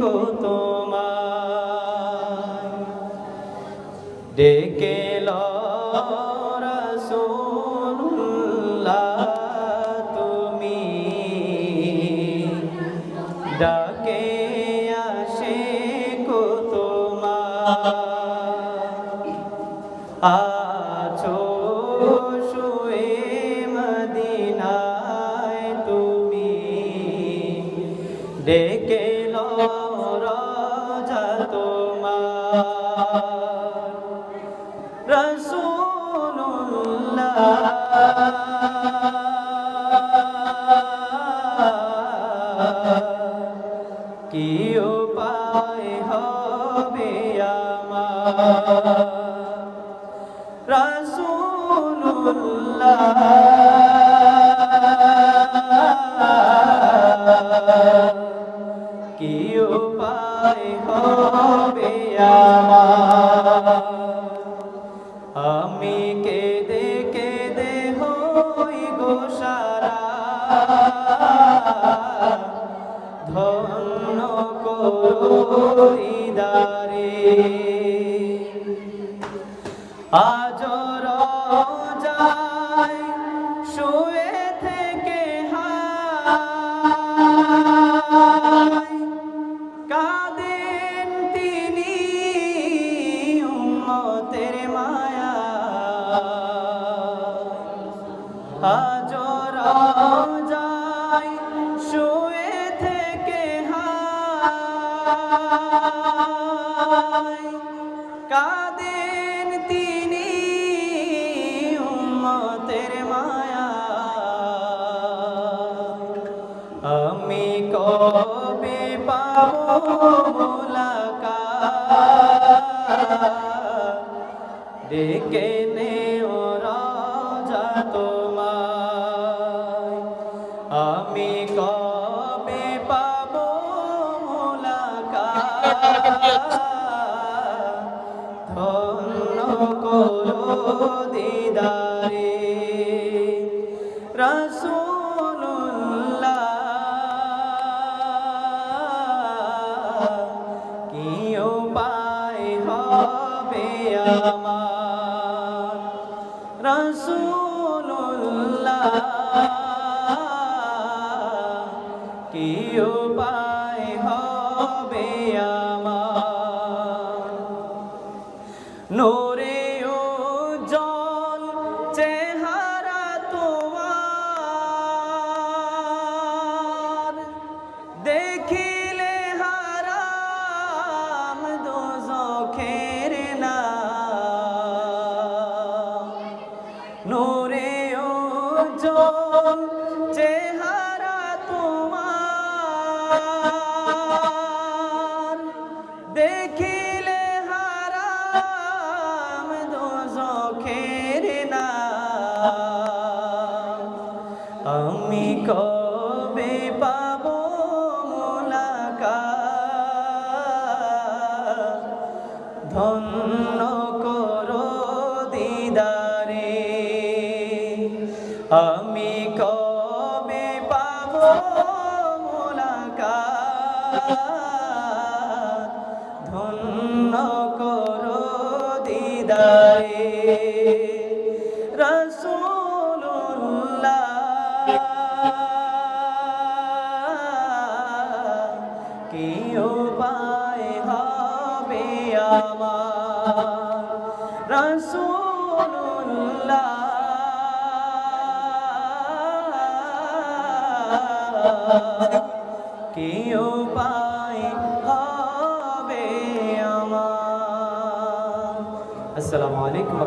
কো তোমায়। ডেকে রসুল্লাহ তুমি। ডাকে আসে কো তোমায়। আছো ডেকে রাজা তোমার। কি উপায় হবে আমার? রসুল্লাহ আমি কেঁদে কেঁদে হই গোসারা ধন্য করিদারে আজ আজ যায় শুয়ে থেকে হায়। কাঁদেন তিনি উম্মতের মায়া। আমি কবে পাবো মোলাকাত? ডেকে আমি কবে পাবো ধন্য করো দিদারে রসুল্লাহ কি উপায় হবে আমার? রসুল্লাহ কি উপায় হবে আমার। নোরে ও জল চেহারা তোমার। দেখিলে হারাম দোজখের না নোরে ও জল কবে পাবো ধন্য করো দিদারে আমি কবে পাবো ধন্য করো দিদারে। কি উপায় হবে আমার রসুল্লাহ কি উপায় হবে আমার। আসসালামু আলাইকুম।